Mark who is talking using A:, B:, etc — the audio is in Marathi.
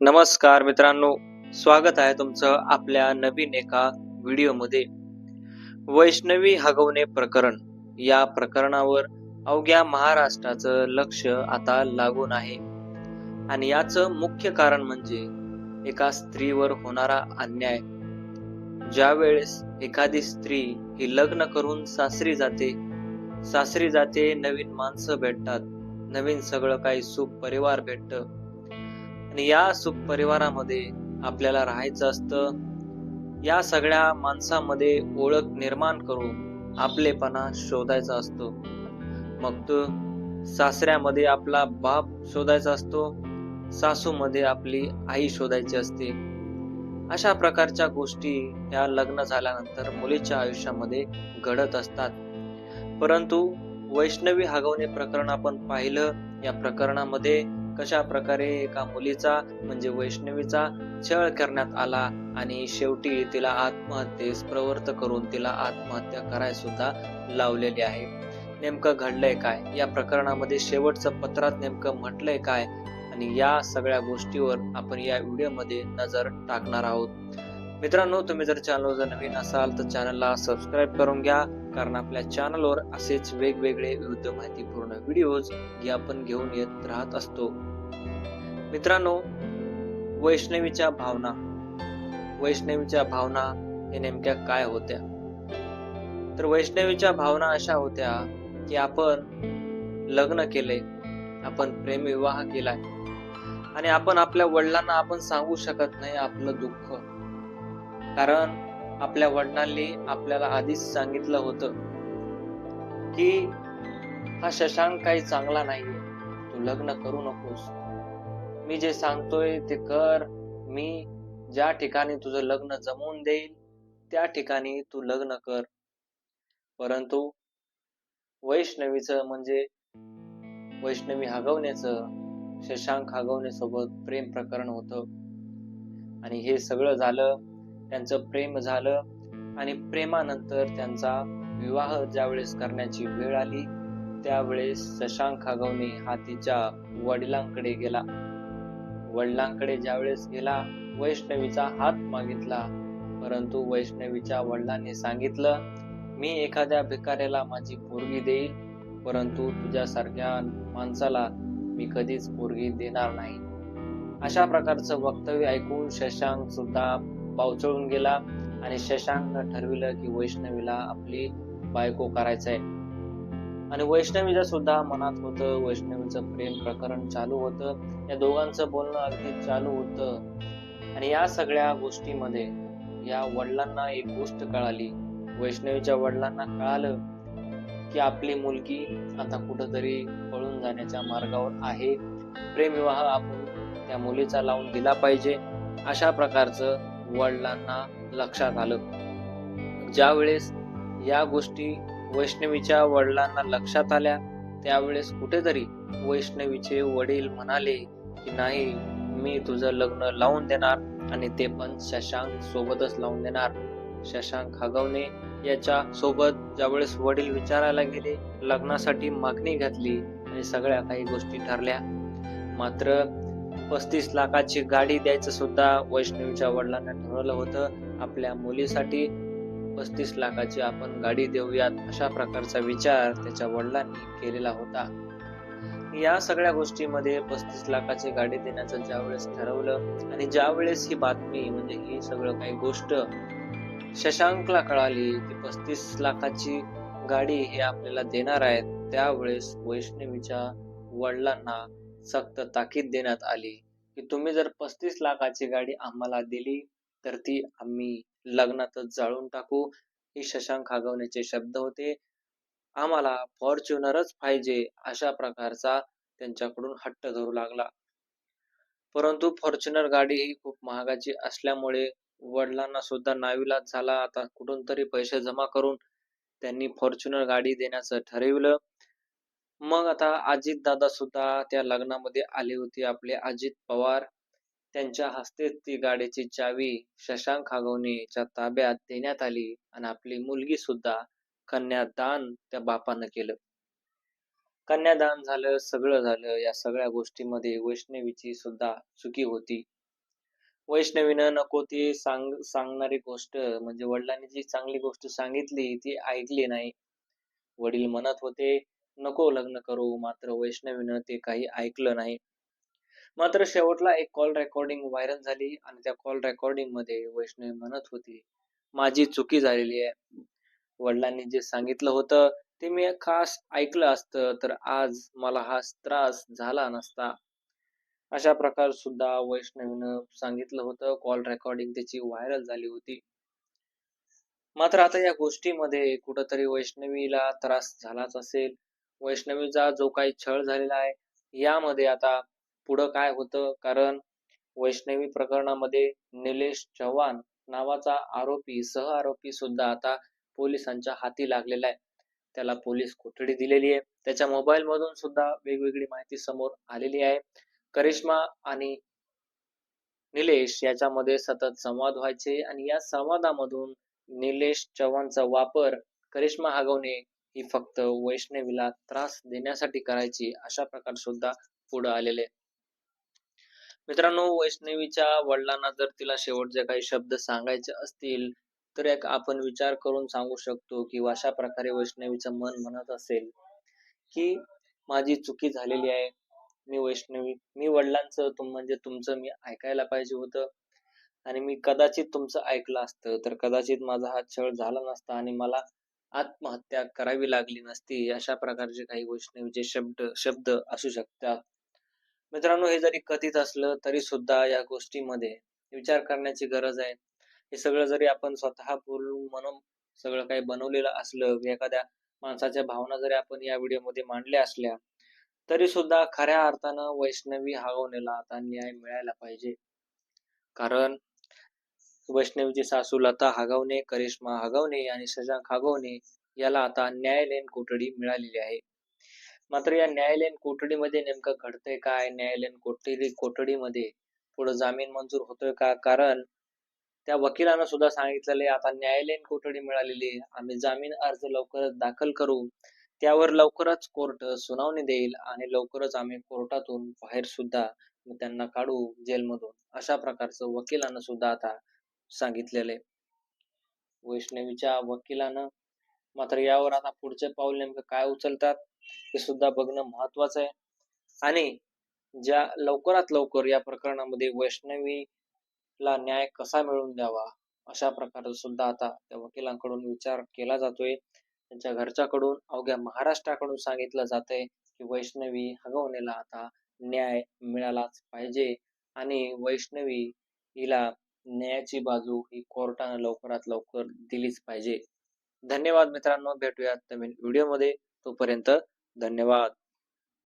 A: नमस्कार मित्रांनो स्वागत आहे तुमचं आपल्या नवीन एका व्हिडिओमध्ये. वैष्णवी हगवणे प्रकरण. या प्रकरणावर अवघ्या महाराष्ट्राचं लक्ष आता लागून आहे. आणि याचं मुख्य कारण म्हणजे एका स्त्रीवर होणारा अन्याय. ज्या वेळेस एखादी स्त्री ही लग्न करून सासरी जाते सासरी जाते नवीन माणसं भेटतात नवीन सगळं काही सुख परिवार भेटतं आणि या सुख परिवारामध्ये आपल्याला राहायचं असतं. या सगळ्या माणसामध्ये ओळख निर्माण करून आपलेपणा शोधायचा असतो. मग तो सासऱ्यामध्ये आपला बाप शोधायचा असतो. सासूमध्ये आपली आई शोधायची असते. अशा प्रकारच्या गोष्टी या लग्न झाल्यानंतर मुलीच्या आयुष्यामध्ये घडत असतात. परंतु वैष्णवी हगवणे प्रकरण आपण पाहिलं या प्रकरणामध्ये कशा प्रकारे एका मुलीचा म्हणजे वैष्णवीचा छळ करण्यात आला आणि शेवटी तिला आत्महत्येस प्रवृत्त करून तिला आत्महत्या करायला सुद्धा लावलेली आहे. नेमकं घडलंय काय? या प्रकरणामध्ये शेवटचं पत्रात नेमकं म्हटलंय काय? आणि या सगळ्या गोष्टीवर आपण या व्हिडिओमध्ये नजर टाकणार आहोत. मित्रांनो तुम्ही जर चॅनल जर नवीन असाल तर चॅनलला सबस्क्राईब करून घ्या. कारण आपल्या चॅनलवर असेच वेगवेगळे विविध माहितीपूर्ण व्हिडिओज जे आपण घेऊन येत राहत असतो. मित्रांनो वैष्णवीच्या भावना. वैष्णवीच्या भावना हे नेमक्या काय होत्या? तर वैष्णवीच्या भावना अशा होत्या की आपण लग्न केले आपण प्रेमविवाह केलाय आणि आपण आपल्या वडिलांना आपण सांगू शकत नाही आपलं दुःख. कारण आपल्या वडिलांनी आपल्याला आधीच सांगितलं होतं की हा शशांक काही चांगला नाहीये. तू लग्न करू नकोस. मी जे सांगतोय ते कर. मी ज्या ठिकाणी तुझं लग्न जमवून देईल त्या ठिकाणी तू लग्न कर. परंतु वैष्णवीचं म्हणजे वैष्णवी हगवण्याचं शशांक हगवण्यासोबत प्रेम प्रकरण होतं. आणि हे सगळं झालं त्यांचं प्रेम झालं आणि प्रेमानंतर त्यांचा विवाह ज्यावेळेस करण्याची वेळ आली त्यावेळेस शशांक हगवणे हा तिच्या वडिलांकडे गेला. वडिलांकडे ज्यावेळेस गेला वैष्णवीचा हात मागितला. परंतु वैष्णवीच्या वडिलांनी सांगितलं मी एखाद्या भिकाऱ्याला माझी पोरगी देईल परंतु तुझ्यासारख्या माणसाला मी कधीच पोरगी देणार नाही. अशा प्रकारचं वक्तव्य ऐकून शशांक सुद्धा पावचळून गेला आणि शशांकनं ठरविलं की वैष्णवीला आपली बायको करायचंय. आणि वैष्णवीचं सुद्धा मनात होतं वैष्णवीचं प्रेम प्रकरण चालू होतं. या दोघांचं बोलणं अगदी चालू होतं. आणि या सगळ्या गोष्टीमध्ये या वडिलांना एक गोष्ट कळाली. वैष्णवीच्या वडिलांना कळालं की आपली मुलगी आता कुठंतरी पळून जाण्याच्या मार्गावर आहे. प्रेमविवाह आपण त्या मुलीचा लावून दिला पाहिजे. अशा प्रकारचं वडिलांना लक्षात आलं. ज्यावेळेस या गोष्टी वैष्णवीच्या वडिलांना लक्षात आल्या त्यावेळेस कुठेतरी वैष्णवीचे वडील म्हणाले की नाही मी तुझं लग्न लावून देणार आणि ते पण शशांक सोबतच लावून देणार. शशांक हगवणे याच्या सोबत ज्यावेळेस वडील विचारायला गेले लग्नासाठी मागणी घातली आणि सगळ्या काही गोष्टी ठरल्या. मात्र पस्तीस लाखाची गाडी द्यायचं सुद्धा वैष्णवीच्या वडिलांना ठरवलं होतं. आपल्या मुलीसाठी पस्तीस लाखाची आपण गाडी देऊयात अशा प्रकारचा विचार त्याच्या वडिलांनी केलेला होता. या सगळ्या गोष्टीमध्ये पस्तीस लाखाची गाडी देण्याचं ज्यावेळेस ठरवलं आणि ज्यावेळेस ही बातमी म्हणजे ही सगळं काही गोष्ट शशांकला कळाली की पस्तीस लाखाची गाडी हे आपल्याला देणार आहेत त्यावेळेस वैष्णवीच्या वडिलांना सक्त ताकीद देण्यात आली की तुम्ही जर पस्तीस लाखाची गाडी आम्हाला दिली तर ती आम्ही लग्नातच जाळून टाकू ही शशांक खागवण्याचे शब्द होते. आम्हाला फॉर्च्युनरच पाहिजे अशा प्रकारचा त्यांच्याकडून हट्ट धरू लागला. परंतु फॉर्च्युनर गाडी ही खूप महागाची असल्यामुळे वडिलांना सुद्धा नाविलाज झाला. आता कुठून तरी पैसे जमा करून त्यांनी फॉर्च्युनर गाडी देण्याचं ठरविलं. मग आता अजित दादा सुद्धा त्या लग्नामध्ये आले होते. आपले अजित पवार त्यांच्या हस्ते ती गाडीची चावी शशांक हागवणेच्या ताब्यात देण्यात आली आणि आपली मुलगी सुद्धा कन्यादान त्या बापानं केलं. कन्यादान झालं सगळं झालं या सगळ्या गोष्टीमध्ये वैष्णवीची सुद्धा चुकी होती. वैष्णवीनं नको ती सांग सांगणारी गोष्ट म्हणजे वडिलांनी जी चांगली गोष्ट सांगितली ती ऐकली नाही. वडील म्हणत होते नको लग्न करू मात्र वैष्णवीनं ते काही ऐकलं नाही. मात्र शेवटला एक कॉल रेकॉर्डिंग व्हायरल झाली आणि त्या कॉल रेकॉर्डिंगमध्ये वैष्णवी म्हणत होती माझी चुकी झालेली आहे. वडिलांनी जे सांगितलं होतं ते मी खास ऐकलं असतं तर आज मला हा त्रास झाला नसता. अशा प्रकार सुद्धा वैष्णवीनं सांगितलं होतं. कॉल रेकॉर्डिंग त्याची व्हायरल झाली होती. मात्र आता या गोष्टीमध्ये कुठंतरी वैष्णवीला त्रास झालाच असेल. वैष्णवीचा जो काही छळ झालेला आहे यामध्ये आता पुढं काय होतं? कारण वैष्णवी प्रकरणामध्ये निलेश चव्हाण नावाचा आरोपी सह आरोपी सुद्धा आता पोलिसांच्या हाती लागलेला आहे. त्याला पोलीस कोठडी दिलेली आहे. त्याच्या मोबाईल मधून सुद्धा वेगवेगळी माहिती समोर आलेली आहे. करिश्मा आणि निलेश याच्यामध्ये सतत संवाद व्हायचे आणि या संवादामधून निलेश चव्हाणचा वापर करिश्मा हगवणे ही फक्त वैष्णवीला त्रास देण्यासाठी करायची अशा प्रकार सुद्धा पुढे आलेले मित्रांनो वैष्णवीच्या वडिलांना जर तिला शेवटचे काही शब्द सांगायचे असतील तर एक आपण विचार करून सांगू शकतो की अशा प्रकारे वैष्णवीचं मन म्हणत असेल की माझी चुकी झालेली आहे. मी वैष्णवी मी वडिलांचं तुम म्हणजे तुमचं मी ऐकायला पाहिजे होतं आणि मी कदाचित तुमचं ऐकलं असतं. तर कदाचित माझा हा छळ झाला नसता आणि मला आत्महत्या करावी लागली नसती अशा प्रकारचे काही वैष्णवीचे म्हणजे शब्द शब्द असू शकतात. मित्रांनो हे जरी कथित असलं तरी सुद्धा या गोष्टीमध्ये विचार करण्याची गरज आहे. हे सगळं जरी आपण स्वतः बोलून म्हणून सगळं काही बनवलेलं असलं एखाद्या माणसाच्या भावना जरी आपण या व्हिडिओमध्ये मांडल्या असल्या तरी सुद्धा खऱ्या अर्थानं वैष्णवी हगवणेला आता न्याय मिळायला पाहिजे. कारण वैष्णवीची सासू लता हागवणे करिश्मा हागवणे आणि शशांक हागवणे याला आता न्यायालयीन कोठडी मिळालेली आहे. मात्र या न्यायालयीन कोठडीमध्ये नेमकं घडतंय काय? न्यायालयीन कोठडी कोठडीमध्ये पुढे जामीन मंजूर होतोय का? कारण त्या वकिलानं सुद्धा सांगितलेले आता न्यायालयीन कोठडी मिळालेली आम्ही जामीन अर्ज लवकरच दाखल करू. त्यावर लवकरच कोर्ट सुनावणी देईल आणि लवकरच आम्ही कोर्टातून बाहेर सुद्धा त्यांना काढू जेलमधून. अशा प्रकारचं वकिलांना सुद्धा आता सांगितलेले. वैष्णवीच्या वकिलानं मात्र यावर आता पुढचे पाऊल नेमकं काय उचलतात हे सुद्धा बघणं महत्वाचं आहे. आणि ज्या लवकरात लवकर या प्रकरणामध्ये वैष्णवीला न्याय कसा मिळवून द्यावा अशा प्रकारचा सुद्धा आता त्या वकिलांकडून विचार केला जातोय. त्यांच्या घरच्याकडून अवघ्या महाराष्ट्राकडून सांगितलं जातंय की वैष्णवी हगवणेला आता न्याय मिळालाच पाहिजे. आणि वैष्णवी हिला न्यायाची बाजू ही कोर्टानं लवकरात लवकर दिलीच पाहिजे. धन्यवाद मित्रांनो. भेटूयात नवीन व्हिडिओमध्ये. तोपर्यंत धन्यवाद.